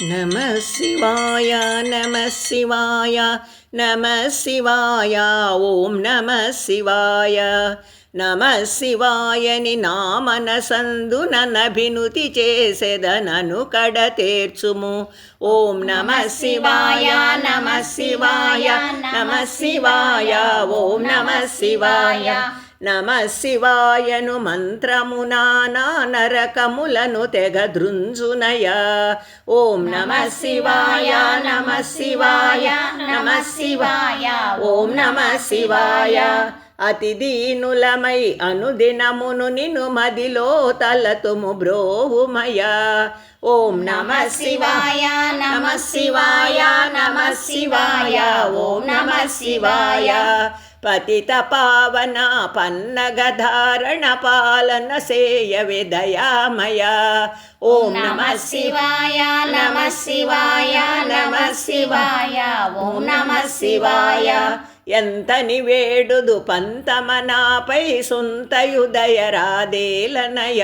నమ శివాయ నమ శివాయ నమ శివాయ ఓం నమ శివాయ. నమ శివాయని నా మనసందు నభినుతి చేసెదనను కడ తీర్చుము. ఓం నమ శివాయ నమ శివాయ నమ శివాయ ఓం నమ శివాయ. నమ శివాయను మంత్రమునా నా నరకములను తెగ దృంజునయ ఓం నమ శివాయ నమ శివాయ నమ శివాయ ఓం నమ శివాయ అతిదీనులమై అనుదినమును నిను మదిలో తలతుము బ్రోవుమయ ఓం నమ శివాయ నమ శివాయ నమ శివాయ ఓం నమ శివాయ. పతిత పావన పన్నగధారణ పాలన సేయవే దయామయ. ఓం నమ శివాయ నమ శివాయ నమ శివాయ. ఓం నమ శివాయ. ఎంతని వేడుదు పంతమనాపై సుంతయుదయరాదేలనయ.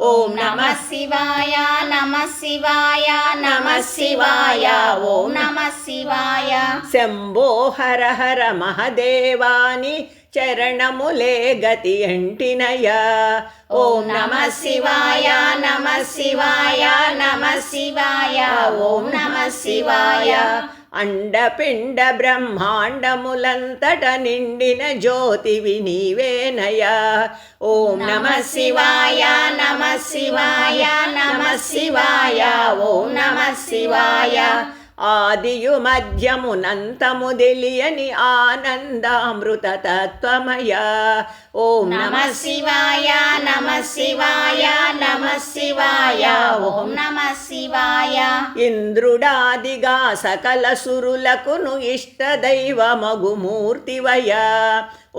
ఓం నమ శివాయ నమ శివాయ నమ శివాయ ఓం నమ శివాయ. శంభో హర హర మహదేవాని చరణములే గతి ఎంటినయ. ఓం నమ శివాయ నమ శివాయ నమ శివాయ ఓం నమ శివాయ. అండపిండ బ్రహ్మాండములంతట నిండిన జ్యోతివి నీవేనయ. ఓం నమ శివాయ నమ శివాయ నమ శివాయ. ఓం నమ శివాయ. ఆదియు మధ్యమునంతము తెలియని ఆనందామృత తత్వమయ ఓం నమ శివాయ నమ శివాయ నమ శివాయ. ఓం నమ శివాయ. ఇంద్రుడాదిగా సకల సురులకును ఇష్ట దైవమగు మూర్తివయ.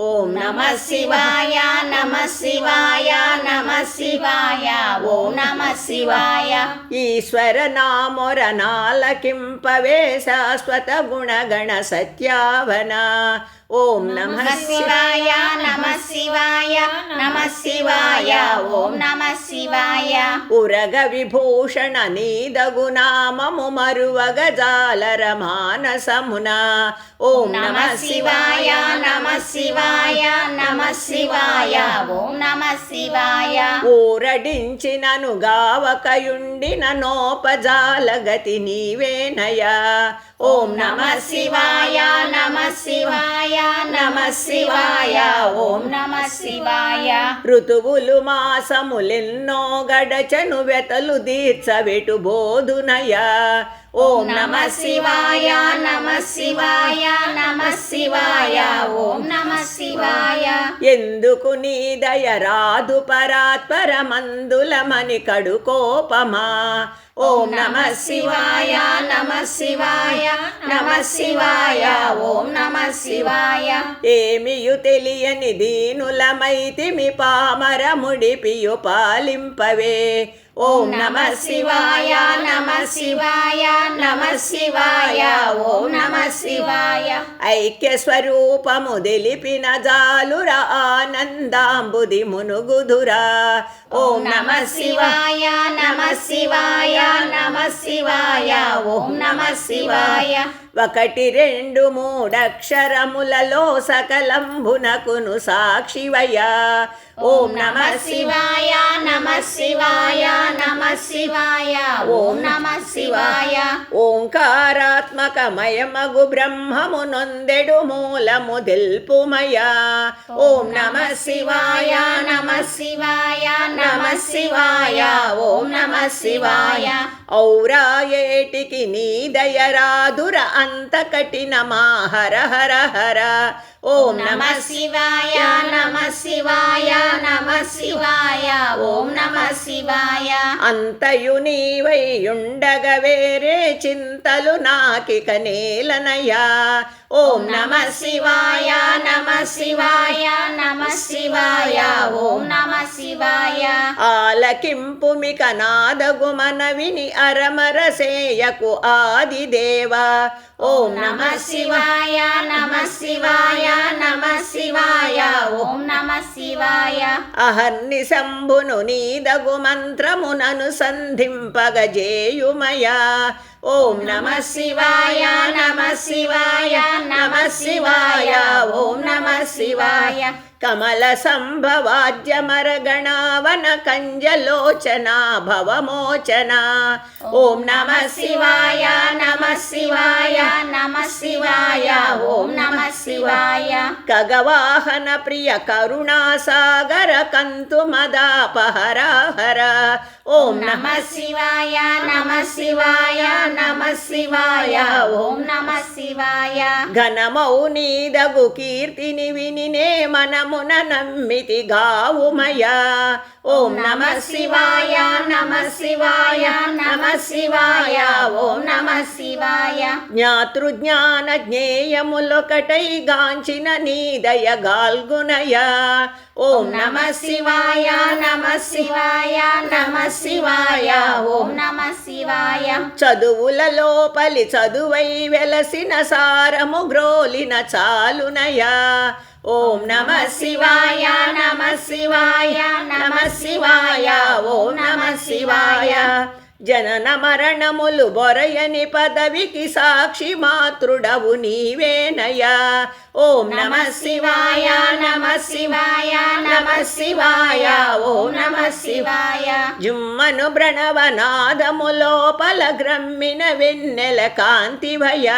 ఓం నమ శివాయ నమ శివాయ నమ శివాయ ఓ నమ శివాయ. ఈశ్వర నామొర నాలకింపవే శాశ్వత గుణగణ సత్యావన. ఓం నమ శివాయ నమ శివాయ నమ శివాయ. ఓం నమ శివాయ. ఉరగ విభూషణ నీదగు నామము మరువగ జాలర మానసమున. ఓం నమ శివాయ. నమ శివాయ నమ శివాయ. ఓం నమ శివాయ. ఊరడించినను గావకయుండిన నోపజాలగతి నీవేనయ. ఓం నమ శివాయ నమ శివాయ నమ శివాయ ఓం నమ శివాయ. ఋతువులు మాసములెన్నో గడచను వెతలు దీర్చవెటు బోధునయ. ఓం నమ శివాయ నమ శివాయ నమ శివాయ ఓం నమ శివాయ. ఎందుకు నీ దయ రాదు పరాత్పర మందులమని కడు కోపమా ఓం నమ శివాయ నమ శివాయ నమ శివాయ ఓం నమ శివాయ. ఏమియు తెలియని దీనులమైతిమి పామరముడిపియు పాలింపవే. ఓం నమ శివాయ నమ శివాయ నమ శివాయ ఓం నమ శివాయ. ఐక్య స్వరూపము తెలిపిన జాలుర ఆనందాంబుది మునుగుదురా. ఓం నమ శివాయ నమ శివాయ నమ శివాయ ఓం నమ శివాయ. ఒకటి రెండు మూడక్షరములలో సకలంబునకును సాక్షివయ్యా. ఓం నమ శివాయ. నమ శివాయ. నమ శివాయ. ఓం నమ శివాయ. ఓంకారాత్మకమయమగు బ్రహ్మము నొందెడు మూలము దిల్పుమయా ఓం నమ శివాయ. నమ శివాయ. నమ శివాయ. ఓం నమ శివాయ. ఔరా ఏటికి నీ దయరాదుర అంత కఠినమా? హర హర హర. ఓం నమ శివాయ నమ శివాయ నమ శివాయ ఓం నమ శివాయ. అంతయు నీవైయుండగ వేరే చింతలు నాకిక నేలనయా ఓం నమ శివాయ నమ శివాయ నమ శివాయ ఓం నమ శివాయ. ఆలకింపు మిక నాదగు మనవిని అరమరసేయకు ఆదిదేవా. ఓం నమ శివాయ నమ శివాయ నమ శివాయ. ఓం నమ శివాయ. అహర్ని శంభును నీదగు మంత్రమునను సంధింపగజేయుమయా. ఓం నమ శివాయ నమ శివాయ నమ శివాయ. ఓం నమ శివాయ. కమల సంభవాజ్యమరగణావన కంజలోచనా భవమోచనా. ఓం నమ శివాయ నమ శివాయ. శివాయ ఓం నమ శివాయ. ఖగవాహన ప్రియ కరుణాసాగర కంతు మదాపహరాహర ఓం నమ శివాయ నమ శివాయ నమ శివాయ ఓం నమ శివాయ. ఘనమౌ నీదగు కీర్తిని వినినే మనమున నమ్మితి గావుమయా. ఓం నమ శివాయ నమ శివాయ నమ శివాయ. ఓం నమ శివాయ. జ్ఞాతృజ్ఞాన జ్ఞేయములొకటై గాంచిన నీదయ గాల్గునయా. ఓం నమ శివాయ నమ శివాయ నమ శివాయ. ఓం నమ శివాయ. చదువుల లోపలి చదువై వెలసిన సారము గ్రోలిన చాలునయా. ఓం నమ శివాయ నమ శివాయ నమ శివాయ. ఓం నమ శివాయ. జనన మరణములు బొరయని పదవికి సాక్షి మాతృడవు నీవేనయా ఓం నమ శివాయ నమ శివాయ నమ శివాయ ఓం నమ శివాయ. జుమ్మను ప్రణవనాదము లోపల గ్రమ్మిన వెన్నెల కాంతిభయ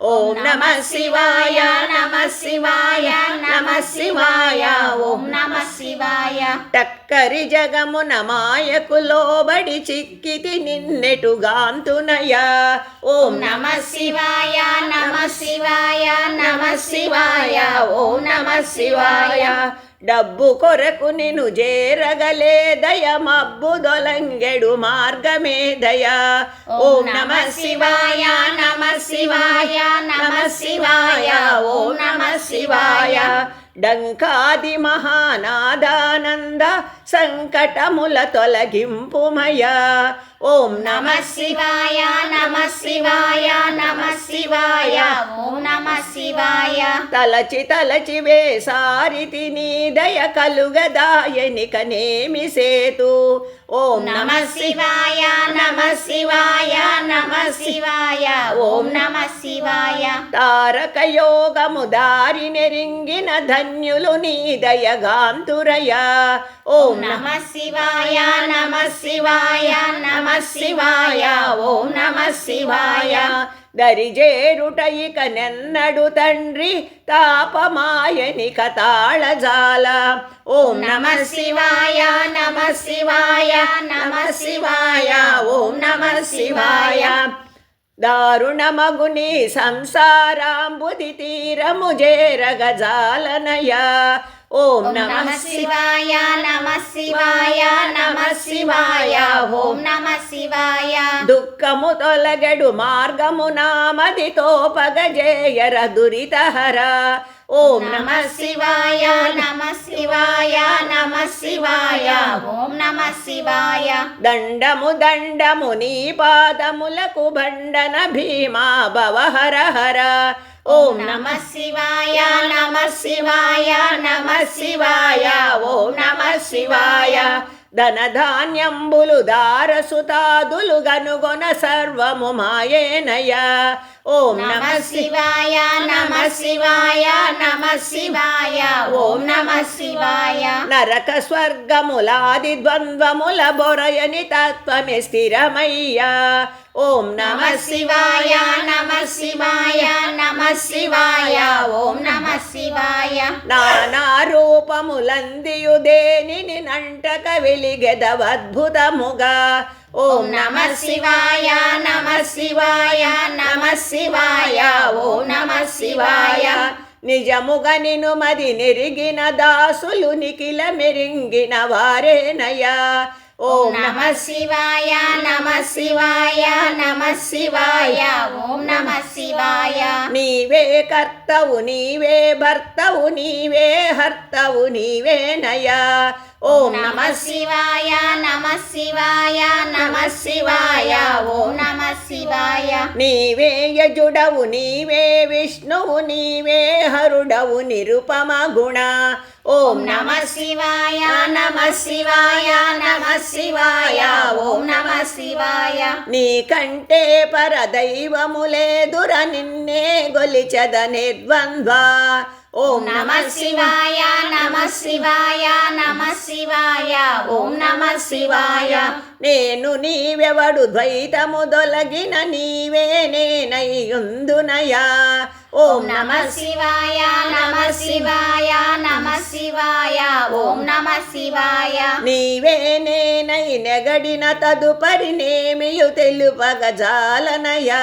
ఓం నమ శివాయ నమ శివాయ నమ శివాయ ఓం నమ శివాయ. టక్కరి జగమున మాయకు లోబడి చిక్కితి నిన్నెటుగాంతునయా ఓం నమ శివాయ నమ శివాయ నమ శివాయ. ఓం నమ శివాయ. డబ్బు కొరకు నిను చేరగలేదయ మబ్బు దొలంగెడు మార్గమే దయా ఓం నమ శివాయ నమ శివాయ నమ శివాయ ఓం నమ శివాయ. డంకాది మహానాదానంద సంకటముల తొలగింపుమయ ఓం నమ శివాయ నమ శివాయ నమ శివాయ ఓం నమ శివాయ. తలచి తలచి వేసారితి నీ దయ కలుగదాయనిక నేమి సేతు. ఓం నమ శివాయ నమ శివాయ నమ శివాయ. ఓం నమ శివాయ. తారక యోగము దారి నెరింగిన ధన్యులు నీ దయగాంతురయా. ఓం నమ నమ శివాయ నమ శివాయ నమ శివాయ. ఓం నమ శివాయ. దరిజేరుట ఇక నెన్నడు తండ్రి తాపమాయనిక తాళజాల ఓం నమ శివాయ నమ శివాయ నమ శివాయ ఓం నమ శివాయ. దారుణమగుని సంసారాంబుది తీరము జేరగజాలనయా. ఓం నమ శివాయ నమ శివాయ నమ శివాయ ఓం నమ శివాయ. దుఃఖము తొలగడు మార్గము నామది తోపగజేయర దురితహర. ఓం నమ శివాయ నమ శివాయ నమ శివాయ. ఓం నమ శివాయ. దండము దండము నీ పాదములకు బండన భీమా భవహర హర ఓం నమ నమ శివాయ నమ శివాయ నమ శివాయ. ఓం నమ శివాయ. ధనధాన్యంబులు దారసుతాదులు గనుగొన సర్వము మాయేనయ. ఓం నమ శివాయ నమ శివాయ నమ శివాయ. ఓం నమ శివాయ. నరక స్వర్గములాది ద్వంద్వముల బొరయని తత్వమే స్థిరమయ్యా. ఓం నమ శివాయ నమ శివాయ నమ శివాయ. ఓం నమ శివాయ నానా రూపములందియు దేనిని నంటక వెలిగెదవద్భుతముగా ఓం ఓం నమ శివాయ నమ శివాయ నమ శివాయ. ఓం నమ శివాయ. నిజముగా నిను మది నెరిగిన దాసులు నిఖిల మెరింగిన వారేనయా ఓం నమ శివాయ నమ శివాయ నమ శివాయ. ఓం నమ శివాయ. నీవే కర్తవు నీవే భర్తవు నీవే హర్తవు నీవేనయా ఓం నమ శివాయ నమ శివాయ నమ శివాయ ఓం నమ శివాయ. శివాయ నీవే యజుడవు నీవే విష్ణువు నీవే హరుడవు నిరుపమ గుణ. ఓం నమ శివాయ నమ శివాయ నమ శివాయ. ఓం నమ శివాయ. నీకంటే పరదైవము లేదుర నిన్నే గొలిచద నిర్ద్వంద్వ ఓం నమ శివాయ నమ శివాయ నమ శివాయ ఓం నమ శివాయ. నేను నీవెవడు? ద్వైతము దొలగిన నీవే నేనయ్యుందునయా ఓం నమ శివాయ నమ శివాయ నమ శివాయ ఓం నమ శివాయ. నీవే నేనై నెగడిన తదుపరి నేమియు తెలుపగ జాలనయా.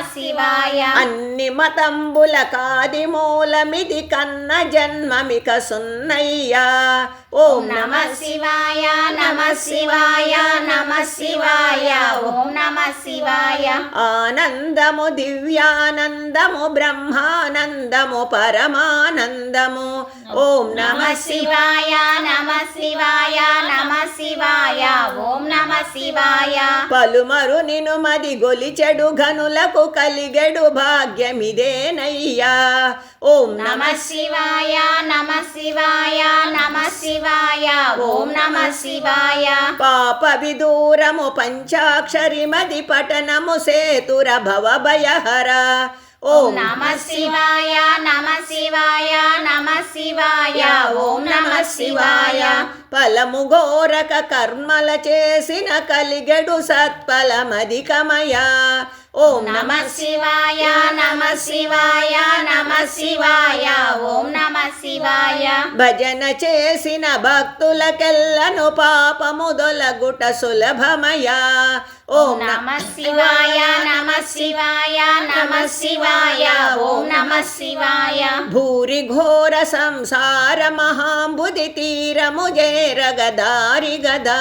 శివాయ. అన్ని మతంబుల కాది మూలమిది కన్న జన్మమిక సున్నయ్యా. ఓం నమ శివాయ నమ శివాయ నమ శివాయ. ఓం నమ శివాయ. ఆనందము దివ్యానందము బ్రహ్మానందము పరమానందము. ఓం నమ శివాయ నమ శివాయ నమ శివాయ. ఓం నమ శివాయ. పలుమరు నిను మది గొలిచెడు ఘనులకు కలిగెడు భాగ్యమిదేనయ్యా. ఓం నమ శివాయ నమ శివాయ నమ శివాయ ఓం నమ శివాయ. పాప విదూరము పంచాక్షరి మది పఠనము సేతుర భవ భయహర. ఓం నమ శివాయ నమ శివాయ నమ శివాయ ఓం నమ శివాయ. ఫలము గోరక కర్మల చేసిన కలిగెడు సత్ఫలమధికమయా. ఓం నమ శివాయ నమ శివాయ నమ శివాయ. ఓం నమ శివాయ. భజన చేసిన భక్తులకెల్లను పాపము దొలగుట సులభమయా. ఓం నమ శివాయ నమ శివాయ నమ శివాయ. ఓం నమ శివాయ. భూరి ఘోర సంసార మహాంబుది తీరము జేరగదారి గదా.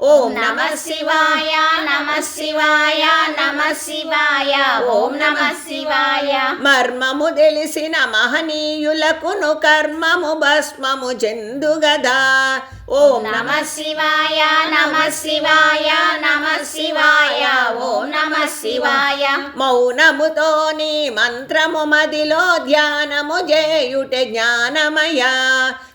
ఓం నమ శివాయ నమ శివాయ నమ శివాయ. ఓం నమ శివాయ. మర్మము తెలిసిన మహనీయులకును కర్మము భస్మము చెందుగదా. ఓం నమ శివాయ నమ శివాయ నమ శివాయ ఓం నమ శివాయ. మౌనముతో నీ మంత్రము మదిలో ధ్యానము చేయుట జ్ఞానమయ.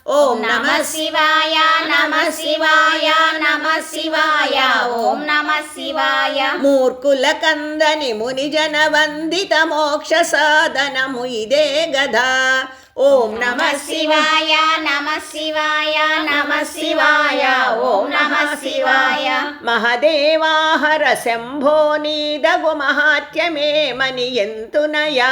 ఓం నమ శివాయ నమ శివాయ నమ శివాయ ఓం నమ శివాయ. మూర్ఖుల కందని మునిజన వందిత మోక్ష సాధనము ఇదే గదా. ఓం నమ శివాయ నమ శివాయ నమ శివాయ ఓం నమ శివాయ. మహదేవాహర శంభో నీదగు మహాత్యమేమని ఎంతునయా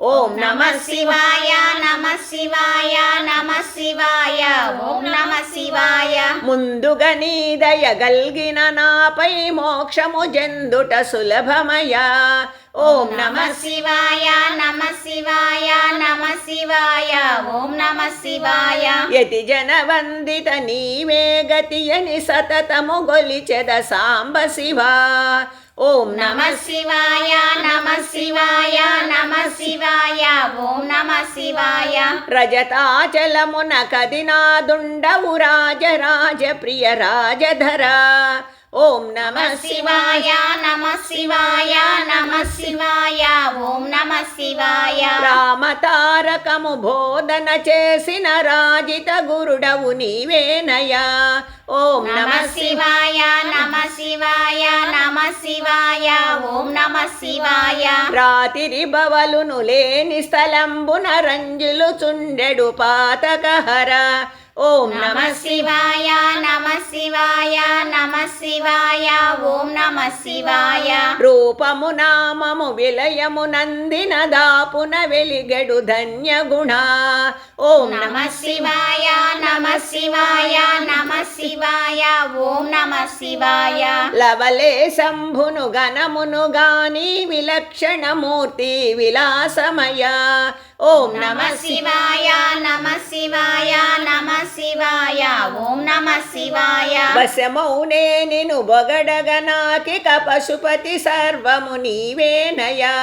ఓం నమ శివాయ నమ శివాయ నమ శివాయ ఓం నమ శివాయ. ముందుగా నీ దయగల్గిన నాపై మోక్షము జందుట సులభమయా. ఓం నమ శివాయ నమ శివాయ నమ శివాయ ఓం నమ శివాయ. యతి జన వందిత నీవే గతి అని సతతము గొలిచెద సాంబ శివా. ఓం నమ నమ శివాయ నమ శివాయ నమ శివాయ ఓం నమ శివాయ. రజతాచలమున కదినాదుండవు రాజరాజ ప్రియ రాజధర. ఓం నమ శివాయ నమ శివాయ నమ శివాయ ఓం నమ శివాయ. రామతారకము బోధన చేసిన రాజిత గురుడవు నీవేనయా. ఓం నమ శివాయ నమ శివాయ నమ శివాయ ఓం నమ శివాయ. రాతిరి బవలును లేని స్థలంబున రంజులు చుండెడు పాతకహర. ఓం నమ శివాయ నమ శివాయ నమ శివాయ ఓం నమ శివాయ. రూపము నామము విలయము నందిన దాపున వెలిగెడు ధన్య గుణ. ఓం నమ శివాయ నమ శివాయ నమ శివాయ ఓం నమ శివాయ. లవలే శంభును గణమును గాని విలక్షణమూర్తి విలాసమయ. ఓం నమ శివాయ నమ శివాయ నమ శివాయ ఓం నమ శివాయ. వశమౌనే నిను బొగడగ నాకిక పశుపతి సర్వము నీవేనయా.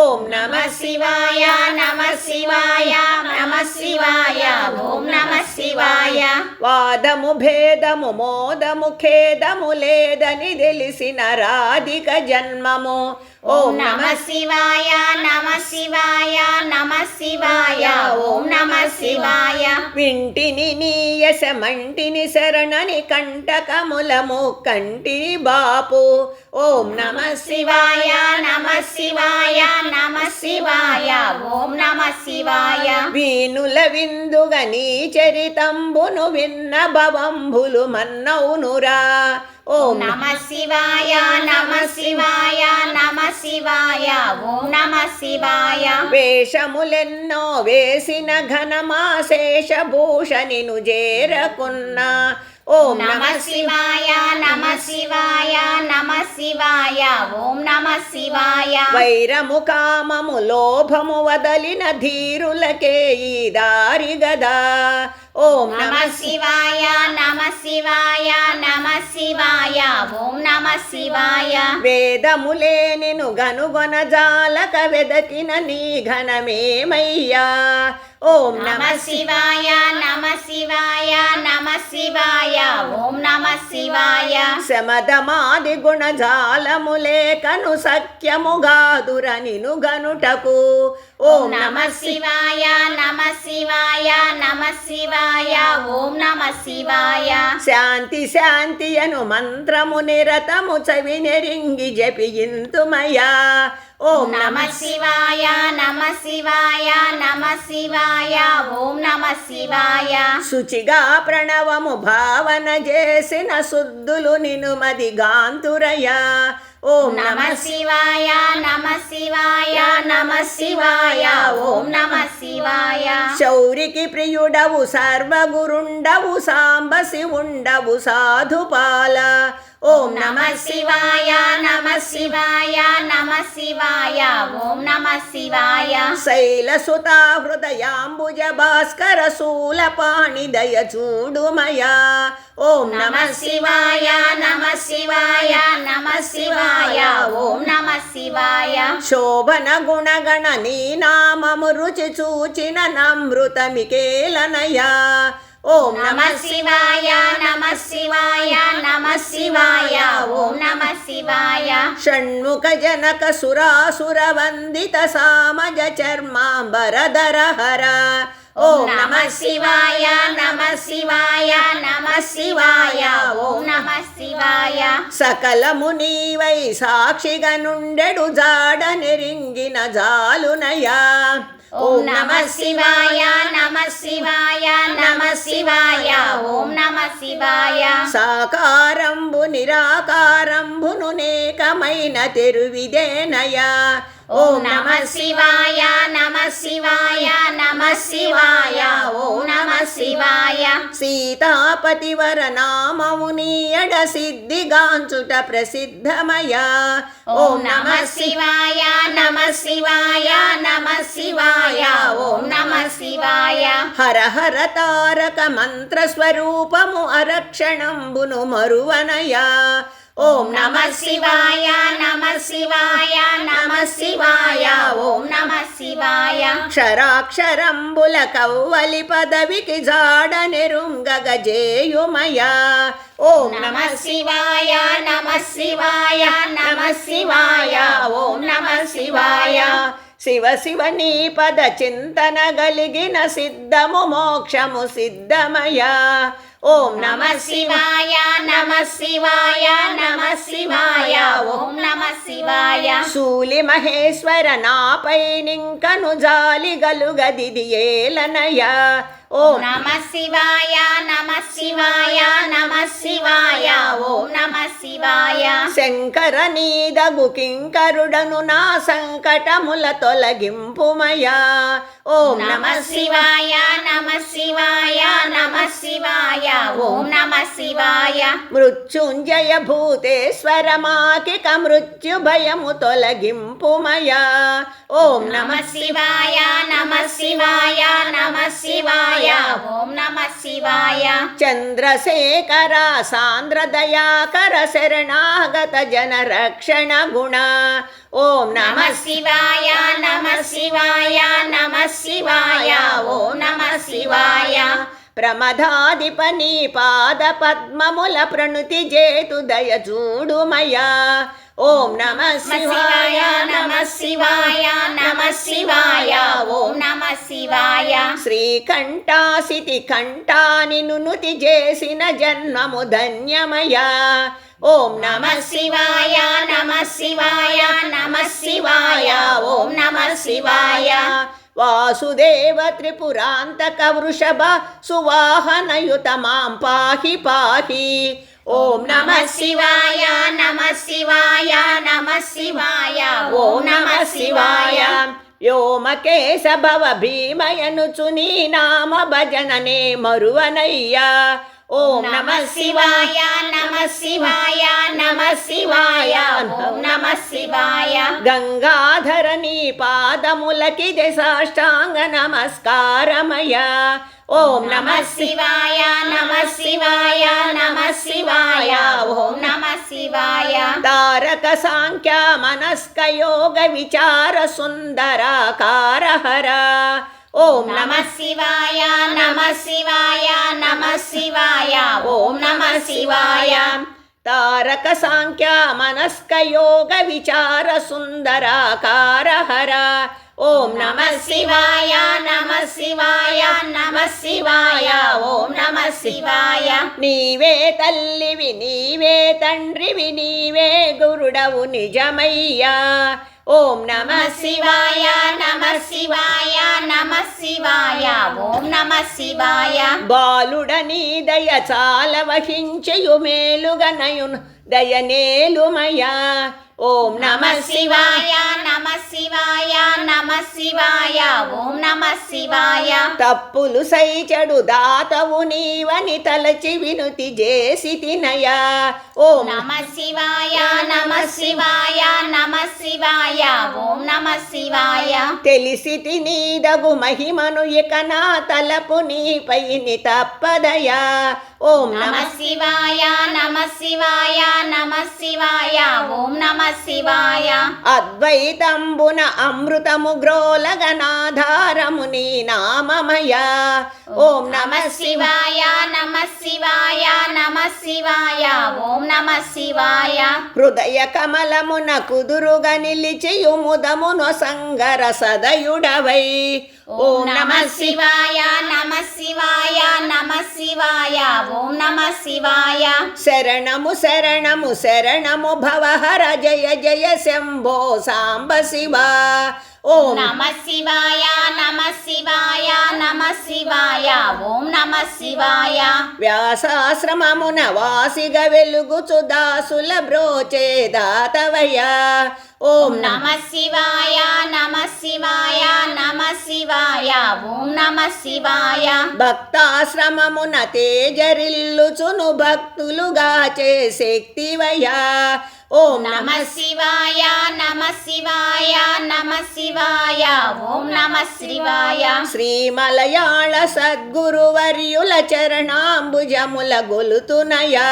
ఓం నమ శివాయ నమ శివాయ నమ శివాయ ఓం నమ శివాయ. వాదము భేదము మోదము ఖేదము లేదని తెలిసిన రాధిక జన్మము. ఓం నమ శివాయ నమ శివాయ నమ శివాయ ఓం నమ శివాయ. వింటిని నీయసమంటిని శరణని కంటకములము కంటిని బాపు. ఓం నమ శివాయ నమ శివాయ నమ శివాయ ఓం నమ శివాయ. వీణుల విందుగ నీ చరితంబును విన్న భవంబులు మన్నౌనురా. ఓం నమ శివాయ నమ శివాయ నమ శివాయ ఓం నమ శివాయ. వేషములెన్నో వేసిన ఘనమాశేషభూషణిను చేరకున్న ఓం నమ శివాయ నమ శివాయ నమ శివాయ ఓం నమ శివాయ. వైరము కామము లోభము వదలిన ధీరులకే ఈ దారి గదా. ఓం నమ శివాయ నమ శివాయ నమ శివాయ. ఓం నమ శివాయ. వేదములే నిను గనుగొన జాలక వెదకిన నీ ఘనమేమయ్యా. ఓం నమ శివాయ నమ శివాయ నమ శివాయ. ఓం నమ శివాయ. శమదమాది గుణ జాలములే కను సఖ్యముగాదుర నిను గనుటకు. ఓం నమ శివాయ నమ శివాయ నమ శివాయ ఓం నమ శివాయ. శాంతి శాంతి అను మంత్రము నిరతము చవి నెరింగి జపింతుమయా ఓం నమ శివాయ నమ శివాయ నమ శివాయ ఓం నమ శివాయ. శుచిగా ప్రణవము భావన చేసిన శుద్ధులు నిను మది గాంతురయ్యా. ఓం నమ శివాయ నమ శివాయ నమ శివాయ ఓం నమ శివాయ. శౌరికి ప్రియుడవు సర్వగురుండవు సాంబ శివుండవు సాధుపాల. ఓం నమ శివాయ నమ శివాయ నమ శివాయ ఓం నమ శివాయ. శైలసుత హృదయాంబుజ భాస్కర శూల పాణిదయ చూడుమయా. ఓం నమ శివాయ నమ శివాయ నమ శివాయ ఓం నమ శివాయ. శోభన గుణగణ నీ నామము రుచి చూచిన నమృతమికేలనయా. ఓం నమ శివాయ నమ శివాయ నమ శివాయ ఓం నమ శివాయ. షణ్ముఖ జనక సురాసుర వందిత సామజ చర్మాంబరధర హర. ఓం నమ శివాయ నమ శివాయ నమ శివాయ. ఓం నమ శివాయ. సకలము నీవై సాక్షిగా నుండెడు జాడ నెరింగిన జాలునయా ఓం నమ శివాయ నమ శివాయ నమ శివాయ. ఓం నమ శివాయ. సాకారంబు నిరాకారంబును నేకమైన తెరువిదేనయా ఓం నమ శివాయ నమ శివాయ నమ శివాయ ఓం నమ శివాయ. సీతాపతి వర నామము నీయడ సిద్ధిగాంచుట ప్రసిద్ధమయా ఓం నమ శివాయ నమ శివాయ నమ శివాయ ఓం నమ శివాయ. హర హర తారక మంత్ర స్వరూపము అరక్షణంబును మరువనయా ఓం నమ శివాయ నమ శివాయ నమ శివాయ ఓం నమ శివాయ. క్షరాక్షరంబుల కవ్వలి పదవికి జాడ నెరుంగగ జేయుమయా ఓం నమ నమ శివాయ నమ శివాయ నమ శివాయ ఓం నమ శివాయ. శివ శివ నీ పద చింతన గలిగిన సిద్ధము మోక్షము సిద్ధమయా. ఓం నమ శివాయ నమ శివాయ నమ శివాయ. ఓం నమ శివాయ. శూలి మహేశ్వర నాపై నింకను జాలి గలుగదిది ఏలనయా. ఓం నమ శివాయ శంకర నీదగు కింకరుడను నా సంకటముల తొలగింపుమయా. ఓం నమ శివాయ నమ శివాయ నమ శివాయ ఓం నమ శివాయ. మృత్యుంజయ భూతేశ్వర మాకిక మృత్యు భయము తొలగింపుమయా. ఓం నమ శివాయ నమ శివాయ నమ శివాయ ఓం నమ శివాయ. చంద్రశేఖర సాంద్రదయాకర శరణాగత జన రక్షణ గుణ. ఓం నమ నమ శివాయ నమ శివాయ నమ శివాయ ఓం నమ శివాయ. ప్రమదాధిపని పాద పద్మముల ప్రణుతి జేతు దయ చూడుమయా ఓం నమ శివాయ నమ శివాయ నమ శివాయ ఓం నమ శివాయ. శ్రీకంఠాసితి కంఠాని నునుతి చేసిన జన్మము ధన్యమయా. ఓం నమ శివాయ నమ శివాయ నమ శివాయ ఓం నమ శివాయ. వాసుదేవ త్రిపురాంతక వృషభ సువాహనయుత మాం పాహి పాహి. ఓం నమ నమ శివాయ నమ శివాయ నమ శివాయ ఓం నమ శివాయ. వ్యోమకేశ భవ భీమయనుచు నీ నామ భజననే మరువనయ్యా. ఓం నమ శివాయ నమ శివాయ నమ శివాయ. ఓం నమ శివాయ. గంగాధర నీ పాదములకి సాష్టాంగ నమస్కారమయ ఓం నమ నమ శివాయ నమ శివాయ నమ శివాయ. ఓం నమ శివాయ. తారక సాంఖ్య మనస్క యోగ విచార సుందరాకార హర. ఓం నమ శివాయ నమ శివాయ నమ శివాయ ఓం నమ శివాయ. తారక సాంఖ్య మనస్క యోగ విచార సుందరాకార హర. ఓం నమ శివాయ నమ శివాయ నమ శివాయ ఓం నమ శివాయ. నీవే తల్లివి నీవే తండ్రివి నీవే గురుడవు నిజమయ్యా. ఓం నమ శివాయ నమ శివాయ నమ శివాయ ఓం నమ శివాయ. బాలుడని దయ చాల వహించయు మేలుగనయును దయనేలుమయా ఓం నమ శివాయ నమ శివాయ నమ శివాయ. ఓం నమ శివాయ. తప్పులు సైచడు దాతవు నీవని తలచి వినుతి చేసి తినయా. ఓం నమ శివాయ నమ శివాయ నమ శివాయ. ఓం నమ శివాయ. తెలిసి తినీదగు మహిమను ఇక నా తలపు నీపైని తప్పదయా. ఓం నమ శివాయ నమ శివాయ నమ శివాయ ఓం నమ శివాయ అద్వైతంబున అమృతము గ్రోలగనాధారము నీ నామమయా ఓం నమ శివాయ నమ శివాయ నమ శివాయ ఓం నమ శివాయ హృదయ కమలమున కుదురుగా నిలిచియు ముదమును సంగర సదయుడవై ఓం నమ శివాయ నమ శివాయ నమ శివాయ ఓం నమ శివాయ శరణము శరణము శరణము భవహర జయ జయ శంభో సాంబ శివ ఓం నమ శివాయ నమ శివాయ నమ శివాయ ఓం నమ శివాయ. వ్యాసాశ్రమమున వాసిగ వెలుగుచు దాసుల బ్రోచే దాతవయ్యా. ఓం నమ శివాయ నమ శివాయ నమ శివాయ ఓం నమ శివాయ. భక్తాశ్రమమున తేజరిల్లుచును భక్తులుగాచే శక్తివయ్యా. ఓం నమ శివాయ నమ శివాయ నమ శివాయ. ఓం నమ శివాయ. శ్రీ మలయాళ సద్గురువర్యుల చరణాంబుజముల గొలుతునయా.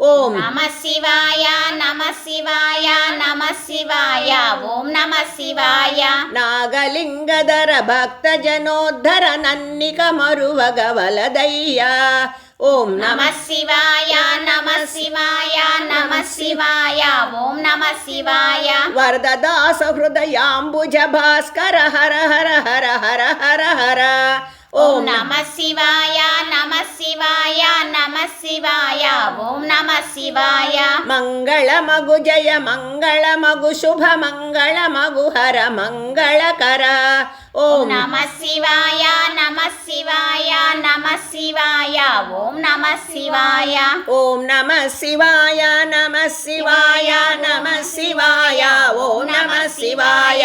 ఓం నమ శివాయ నమ శివాయ నమ శివాయ. ఓం నమ శివాయ. నాగలింగధర భక్త జనోద్ధర నన్నిక మరువగ వలదయ్యా. ఓం నమ శివాయ నమ శివాయ నమ శివాయ ఓం నమ శివాయ. వరదదాస హృదయాంబుజ భాస్కర హర హర హర హర హర హర ఓం నమ శివాయ నమ శివాయ నమ శివాయ. ఓం నమ శివాయ. మంగళమగు జయ మంగళమగు శుభ మంగళమగు హర మంగళకర ఓం నమ శివాయ నమ శివాయ నమ శివాయ. ఓం నమ శివాయ. ఓం నమ శివాయ నమ శివాయ నమ శివాయ. ఓం నమ శివాయ.